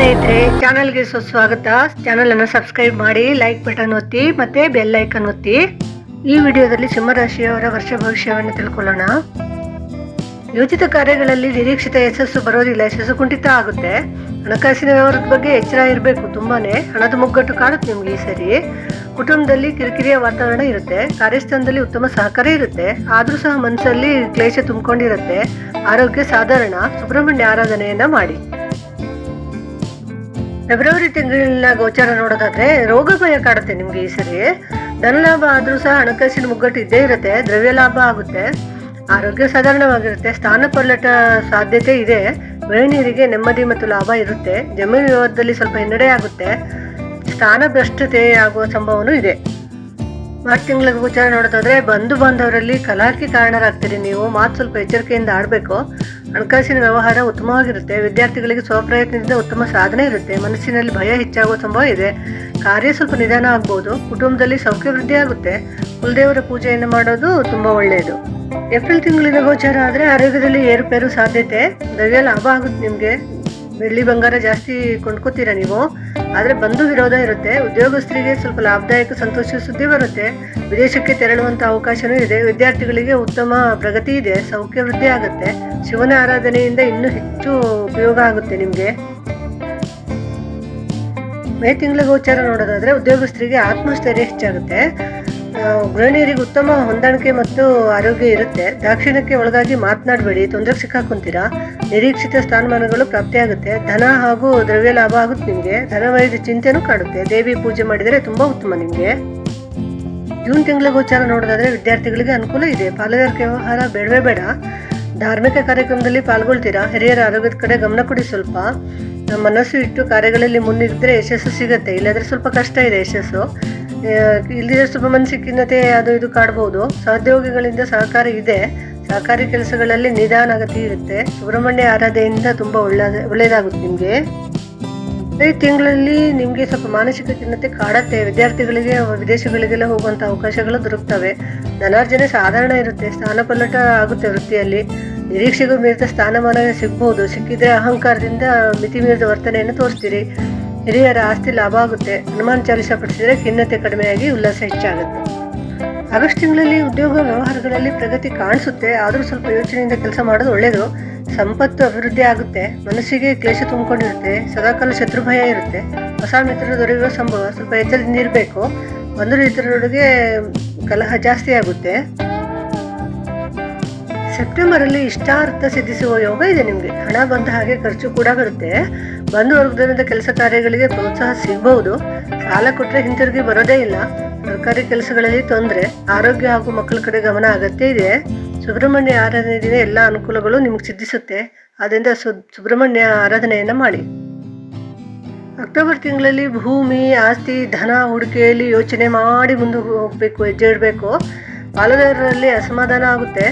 ಸ್ನೇಹಿತರೆ, ಚಾನಲ್ಗೆ ಸುಸ್ವಾಗತ. ಚಾನಲ್ ಅನ್ನು ಸಬ್ಸ್ಕ್ರೈಬ್ ಮಾಡಿ, ಲೈಕ್ ಬಟನ್ ಒತ್ತಿ, ಮತ್ತೆ ಬೆಲ್ ಐಕನ್ ಒತ್ತಿ. ಈ ವಿಡಿಯೋದಲ್ಲಿ ಸಿಂಹರಾಶಿಯವರ ವರ್ಷ ಭವಿಷ್ಯವನ್ನು ತಿಳ್ಕೊಳ್ಳೋಣ. ಯೋಜಿತ ಕಾರ್ಯಗಳಲ್ಲಿ ನಿರೀಕ್ಷಿತ ಯಶಸ್ಸು ಬರೋದಿಲ್ಲ, ಯಶಸ್ಸು ಕುಂಠಿತ ಆಗುತ್ತೆ. ಹಣಕಾಸಿನ ವ್ಯವಹಾರದ ಬಗ್ಗೆ ಎಚ್ಚರ ಇರಬೇಕು, ತುಂಬಾನೇ. ಹಣದ ಮುಗ್ಗಟ್ಟು ಕಾಣುತ್ತೆ ನಿಮ್ಗೆ ಈ ಸರಿ. ಕುಟುಂಬದಲ್ಲಿ ಕಿರಿಕಿರಿಯ ವಾತಾವರಣ ಇರುತ್ತೆ, ಕಾರ್ಯಸ್ಥಾನದಲ್ಲಿ ಉತ್ತಮ ಸಹಕಾರ ಇರುತ್ತೆ, ಆದರೂ ಸಹ ಮನಸ್ಸಲ್ಲಿ ಕ್ಲೇಶ ತುಂಬಿಕೊಂಡಿರುತ್ತೆ. ಆರೋಗ್ಯ ಸಾಧಾರಣ, ಸುಬ್ರಹ್ಮಣ್ಯ ಆರಾಧನೆಯನ್ನ ಮಾಡಿ. ಫೆಬ್ರವರಿ ತಿಂಗಳಿನ ಗೋಚಾರ ನೋಡೋದಾದ್ರೆ ರೋಗ ಭಯ ಕಾಡುತ್ತೆ ನಿಮ್ಗೆ ಈ ಸರಿ. ಧನಲಾಭ ಆದರೂ ಸಹ ಹಣಕಾಸಿನ ಮುಗ್ಗಟ್ಟು ಇದ್ದೇ ಇರುತ್ತೆ, ದ್ರವ್ಯ ಲಾಭ ಆಗುತ್ತೆ. ಆರೋಗ್ಯ ಸಾಧಾರಣವಾಗಿರುತ್ತೆ, ಸ್ಥಾನ ಪಲ್ಲಟ ಸಾಧ್ಯತೆ ಇದೆ. ಗೃಹಿಣಿಯರಿಗೆ ನೆಮ್ಮದಿ ಮತ್ತು ಲಾಭ ಇರುತ್ತೆ. ಜಮೀನು ವಿವಾದದಲ್ಲಿ ಸ್ವಲ್ಪ ಹಿನ್ನಡೆ ಆಗುತ್ತೆ. ಸ್ಥಾನ ಭ್ರಷ್ಟತೆ ಆಗುವ ಸಂಭವನೂ ಇದೆ. ಮಾರ್ಚ್ ತಿಂಗಳ ಗೋಚಾರ ನೋಡೋದಾದ್ರೆ ಬಂಧು ಬಾಂಧವರಲ್ಲಿ ಕಲಾಕಿ ಕಾರಣರಾಗ್ತೀರಿ ನೀವು. ಮಾತು ಸ್ವಲ್ಪ ಎಚ್ಚರಿಕೆಯಿಂದ ಆಡಬೇಕು. ಹಣಕಾಸಿನ ವ್ಯವಹಾರ ಉತ್ತಮವಾಗಿರುತ್ತೆ, ವಿದ್ಯಾರ್ಥಿಗಳಿಗೆ ಸ್ವಪ್ರಯತ್ನದಿಂದ ಉತ್ತಮ ಸಾಧನೆ ಇರುತ್ತೆ, ಮನಸ್ಸಿನಲ್ಲಿ ಭಯ ಹೆಚ್ಚಾಗುವ ಸಂಭವ ಇದೆ. ಕಾರ್ಯ ಸ್ವಲ್ಪ ನಿಧಾನ ಆಗ್ಬೋದು, ಕುಟುಂಬದಲ್ಲಿ ಸೌಖ್ಯ ವೃದ್ಧಿ ಆಗುತ್ತೆ. ಕುಲದೇವರ ಪೂಜೆಯನ್ನು ಮಾಡೋದು ತುಂಬ ಒಳ್ಳೆಯದು. ಏಪ್ರಿಲ್ ತಿಂಗಳಿನ ಗೋಚಾರ ಆದರೆ ಆರೋಗ್ಯದಲ್ಲಿ ಏರುಪೇರು ಸಾಧ್ಯತೆ, ದ್ರವ್ಯ ಲಾಭ ಆಗುತ್ತೆ ನಿಮಗೆ. ಬೆಳ್ಳಿ ಬಂಗಾರ ಜಾಸ್ತಿ ಕೊಂಡ್ಕೋತೀರಾ ನೀವು? ಆದರೆ ಬಂಧು ವಿರೋಧ ಇರುತ್ತೆ. ಉದ್ಯೋಗಸ್ಥರಿಗೆ ಸ್ವಲ್ಪ ಲಾಭದಾಯಕ ಸಂತೋಷ ಸುದ್ದಿ ಬರುತ್ತೆ. ವಿದೇಶಕ್ಕೆ ತೆರಳುವಂಥ ಅವಕಾಶವೂ ಇದೆ. ವಿದ್ಯಾರ್ಥಿಗಳಿಗೆ ಉತ್ತಮ ಪ್ರಗತಿ ಇದೆ. ಸೌಖ್ಯ ವೃದ್ಧಿ ಆಗುತ್ತೆ. ಶಿವನ ಆರಾಧನೆಯಿಂದ ಇನ್ನೂ ಹೆಚ್ಚು ಉಪಯೋಗ ಆಗುತ್ತೆ ನಿಮಗೆ. ಮೇ ತಿಂಗಳ ಗೋಚಾರ ನೋಡೋದಾದರೆ ಉದ್ಯೋಗಸ್ಥರಿಗೆ ಆತ್ಮಸ್ಥೈರ್ಯ ಹೆಚ್ಚಾಗುತ್ತೆ. ಗೃಹಿಣಿಯರಿಗೆ ಉತ್ತಮ ಹೊಂದಾಣಿಕೆ ಮತ್ತು ಆರೋಗ್ಯ ಇರುತ್ತೆ. ದಾಕ್ಷಿಣ್ಯಕ್ಕೆ ಒಳಗಾಗಿ ಮಾತನಾಡಬೇಡಿ. ತೊಂದರೆ ಸಿಕ್ಕಾಕೊಂತೀರಾ? ನಿರೀಕ್ಷಿತ ಸ್ಥಾನಮಾನಗಳು ಪ್ರಾಪ್ತಿಯಾಗುತ್ತೆ. ಧನ ಹಾಗೂ ದ್ರವ್ಯ ಲಾಭ ಆಗುತ್ತೆ ನಿಮಗೆ. ಧನವೈದ್ಯ ಚಿಂತೆನೂ ಕಾಡುತ್ತೆ. ದೇವಿ ಪೂಜೆ ಮಾಡಿದರೆ ತುಂಬ ಉತ್ತಮ ನಿಮಗೆ. ಜೂನ್ ತಿಂಗಳ ಗೋಚಾರ ನೋಡೋದಾದ್ರೆ ವಿದ್ಯಾರ್ಥಿಗಳಿಗೆ ಅನುಕೂಲ ಇದೆ. ಪಾಲುದಾರಿಕೆ ವ್ಯವಹಾರ ಬೇಡವೇ ಬೇಡ. ಧಾರ್ಮಿಕ ಕಾರ್ಯಕ್ರಮದಲ್ಲಿ ಪಾಲ್ಗೊಳ್ತೀರಾ? ಹಿರಿಯರ ಆರೋಗ್ಯದ ಕಡೆ ಗಮನ ಕೊಡಿ ಸ್ವಲ್ಪ. ಮನಸ್ಸು ಇಟ್ಟು ಕಾರ್ಯಗಳಲ್ಲಿ ಮುನ್ನಿದ್ರೆ ಯಶಸ್ಸು ಸಿಗುತ್ತೆ. ಇಲ್ಲಾದ್ರೆ ಸ್ವಲ್ಪ ಕಷ್ಟ ಇದೆ ಯಶಸ್ಸು. ಸ್ವಲ್ಪ ಮನಸ್ಸಿಗೆ ಖಿನ್ನತೆ ಅದು ಇದು ಕಾಡ್ಬೋದು. ಸಹೋದ್ಯೋಗಿಗಳಿಂದ ಸಹಕಾರ ಇದೆ ಸಹಕಾರಿ ಕೆಲಸಗಳಲ್ಲಿ ನಿಧಾನ ಅಗತ್ಯ ಇರುತ್ತೆ. ಸುಬ್ರಹ್ಮಣ್ಯ ಆರಾಧೆಯಿಂದ ತುಂಬ ಒಳ್ಳೆ ಒಳ್ಳೆಯದಾಗುತ್ತೆ ನಿಮಗೆ. ಈ ತಿಂಗಳಲ್ಲಿ ನಿಮಗೆ ಸ್ವಲ್ಪ ಮಾನಸಿಕ ಖಿನ್ನತೆ ಕಾಡತ್ತೆ. ವಿದ್ಯಾರ್ಥಿಗಳಿಗೆ, ವಿದೇಶಗಳಿಗೆಲ್ಲ ಹೋಗುವಂಥ ಅವಕಾಶಗಳು ದೊರಕ್ತವೆ. ಧನಾರ್ಜನೆ ಸಾಧಾರಣ ಇರುತ್ತೆ. ಸ್ಥಾನ ಪಲ್ಲಟ ಆಗುತ್ತೆ ವೃತ್ತಿಯಲ್ಲಿ. ನಿರೀಕ್ಷೆಗೂ ಮೀರಿದ ಸ್ಥಾನಮಾನ ಸಿಗ್ಬೋದು. ಸಿಕ್ಕಿದ್ರೆ ಅಹಂಕಾರದಿಂದ ಮಿತಿ ಮೀರಿದ ವರ್ತನೆಯನ್ನು ತೋರಿಸ್ತೀರಿ. ಹಿರಿಯರ ಆಸ್ತಿ ಲಾಭ ಆಗುತ್ತೆ. ಹನುಮಾನ್ ಚಾಲಿಸ ಪಡಿಸಿದ್ರೆ ಖಿನ್ನತೆ ಕಡಿಮೆಯಾಗಿ ಉಲ್ಲಾಸ ಹೆಚ್ಚಾಗುತ್ತೆ. ಆಗಸ್ಟ್ ತಿಂಗಳಲ್ಲಿ ಉದ್ಯೋಗ ವ್ಯವಹಾರಗಳಲ್ಲಿ ಪ್ರಗತಿ ಕಾಣಿಸುತ್ತೆ. ಆದರೂ ಸ್ವಲ್ಪ ಯೋಚನೆಯಿಂದ ಕೆಲಸ ಮಾಡೋದು ಒಳ್ಳೆಯದು ಸಂಪತ್ತು ಅಭಿವೃದ್ಧಿ ಆಗುತ್ತೆ. ಮನಸ್ಸಿಗೆ ಕ್ಲೇಶ ತುಂಬಿಕೊಂಡಿರುತ್ತೆ. ಸದಾಕಾಲ ಶತ್ರು ಭಯ ಇರುತ್ತೆ. ಹೊಸ ಮಿತ್ರರು ದೊರೆಯುವ ಸಂಭವ ಸ್ವಲ್ಪ ಎಚ್ಚರದಿಂದ ಇರಬೇಕು. ಒಂದು ಇದರೊಳಗೆ ಕಲಹ ಜಾಸ್ತಿ ಆಗುತ್ತೆ. ಸೆಪ್ಟೆಂಬರಲ್ಲಿ ಇಷ್ಟಾರ್ಥ ಸಿದ್ಧಿಸುವ ಯೋಗ ಇದೆ ನಿಮಗೆ. ಹಣ ಬಂದ ಹಾಗೆ ಖರ್ಚು ಕೂಡ ಬರುತ್ತೆ. ಬಂಧು ವರ್ಗದಿಂದ ಕೆಲಸ ಕಾರ್ಯಗಳಿಗೆ ಪ್ರೋತ್ಸಾಹ ಸಿಗಬಹುದು. ಸಾಲ ಕೊಟ್ಟರೆ ಹಿಂತಿರುಗಿ ಬರೋದೇ ಇಲ್ಲ. ಸರ್ಕಾರಿ ಕೆಲಸಗಳಲ್ಲಿ ತೊಂದರೆ, ಆರೋಗ್ಯ ಹಾಗೂ ಮಕ್ಕಳ ಕಡೆ ಗಮನ ಅಗತ್ಯ ಇದೆ. ಸುಬ್ರಹ್ಮಣ್ಯ ಆರಾಧನೆ ದಿನ ಎಲ್ಲ ಅನುಕೂಲಗಳು ನಿಮ್ಗೆ ಸಿದ್ಧಿಸುತ್ತೆ. ಆದ್ದರಿಂದ ಸುಬ್ರಹ್ಮಣ್ಯ ಆರಾಧನೆಯನ್ನು ಮಾಡಿ. ಅಕ್ಟೋಬರ್ ತಿಂಗಳಲ್ಲಿ ಭೂಮಿ, ಆಸ್ತಿ, ಧನ ಹೂಡಿಕೆಯಲ್ಲಿ ಯೋಚನೆ ಮಾಡಿ ಮುಂದೆ ಹೋಗಬೇಕು, ಹೆಜ್ಜೆ ಇಡಬೇಕು. ಪಾಲುದಾರರಲ್ಲಿ ಅಸಮಾಧಾನ ಆಗುತ್ತೆ.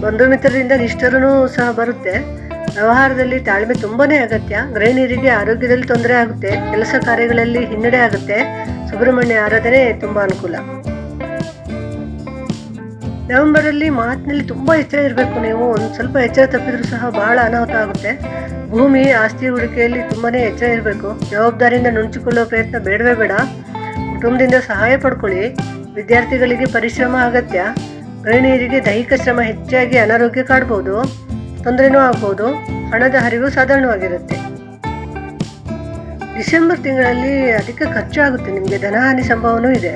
ಬಂಧು ಮಿತ್ರರಿಂದ ನಿಷ್ಠರೂ ಸಹ ಬರುತ್ತೆ. ವ್ಯವಹಾರದಲ್ಲಿ ತಾಳ್ಮೆ ತುಂಬಾನೇ ಅಗತ್ಯ. ಗೃಹಿಣಿಯರಿಗೆ ಆರೋಗ್ಯದಲ್ಲಿ ತೊಂದರೆ ಆಗುತ್ತೆ. ಕೆಲಸ ಕಾರ್ಯಗಳಲ್ಲಿ ಹಿನ್ನಡೆ ಆಗುತ್ತೆ. ಸುಬ್ರಹ್ಮಣ್ಯ ಆರಾಧನೆ ತುಂಬಾ ಅನುಕೂಲ. ನವೆಂಬರ್ ಅಲ್ಲಿ ಮಾತಿನಲ್ಲಿ ತುಂಬಾ ಎಚ್ಚರ ಇರಬೇಕು ನೀವು. ಒಂದು ಸ್ವಲ್ಪ ಎಚ್ಚರ ತಪ್ಪಿದ್ರು ಸಹ ಬಹಳ ಅನಾಹುತ ಆಗುತ್ತೆ. ಭೂಮಿ, ಆಸ್ತಿ ಹೂಡಿಕೆಯಲ್ಲಿ ತುಂಬಾನೇ ಎಚ್ಚರ ಇರಬೇಕು. ಜವಾಬ್ದಾರಿಯಿಂದ ನುಣುಚಿಕೊಳ್ಳುವ ಪ್ರಯತ್ನ ಬೇಡವೇ ಬೇಡ. ಕುಟುಂಬದಿಂದ ಸಹಾಯ ಪಡ್ಕೊಳ್ಳಿ. ವಿದ್ಯಾರ್ಥಿಗಳಿಗೆ ಪರಿಶ್ರಮ ಅಗತ್ಯ. ಗೃಹಿಣಿಯರಿಗೆ ದೈಹಿಕ ಶ್ರಮ ಹೆಚ್ಚಾಗಿ ಅನಾರೋಗ್ಯ ಕಾಡ್ಬೋದು. ತೊಂದರೆನೂ ಆಗ್ಬೋದು, ಹಣದ ಹರಿವು ಸಾಧಾರಣವಾಗಿರುತ್ತೆ. ಡಿಸೆಂಬರ್ ತಿಂಗಳಲ್ಲಿ ಅಧಿಕ ಖರ್ಚು ಆಗುತ್ತೆ ನಿಮಗೆ ಧನಹಾನಿ ಸಂಭವನೂ ಇದೆ.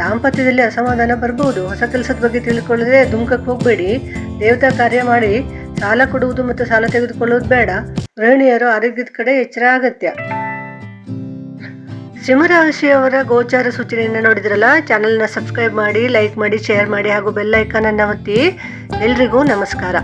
ದಾಂಪತ್ಯದಲ್ಲಿ ಅಸಮಾಧಾನ ಬರ್ಬೋದು, ಹೊಸ ಕೆಲಸದ ಬಗ್ಗೆ ತಿಳ್ಕೊಳ್ಳದೆ ದುಮ್ಕಕ್ಕೆ ಹೋಗಬೇಡಿ, ದೇವತಾ ಕಾರ್ಯ ಮಾಡಿ, ಸಾಲ ಕೊಡುವುದು ಮತ್ತು ಸಾಲ ತೆಗೆದುಕೊಳ್ಳುವುದು ಬೇಡ. ಗೃಹಿಣಿಯರು ಆರೋಗ್ಯದ ಕಡೆ ಎಚ್ಚರ ಅಗತ್ಯ. ಸಿಂಹರಾಶಿಯವರ ಗೋಚಾರ ಸೂಚನೆಯನ್ನು ನೋಡಿದ್ರಲ್ಲ? ಚಾನೆಲ್ನ ಸಬ್ಸ್ಕ್ರೈಬ್ ಮಾಡಿ, ಲೈಕ್ ಮಾಡಿ, ಶೇರ್ ಮಾಡಿ ಹಾಗೂ ಬೆಲ್ ಐಕಾನ್ ಅನ್ನು ಒತ್ತಿ. ಎಲ್ರಿಗೂ ನಮಸ್ಕಾರ.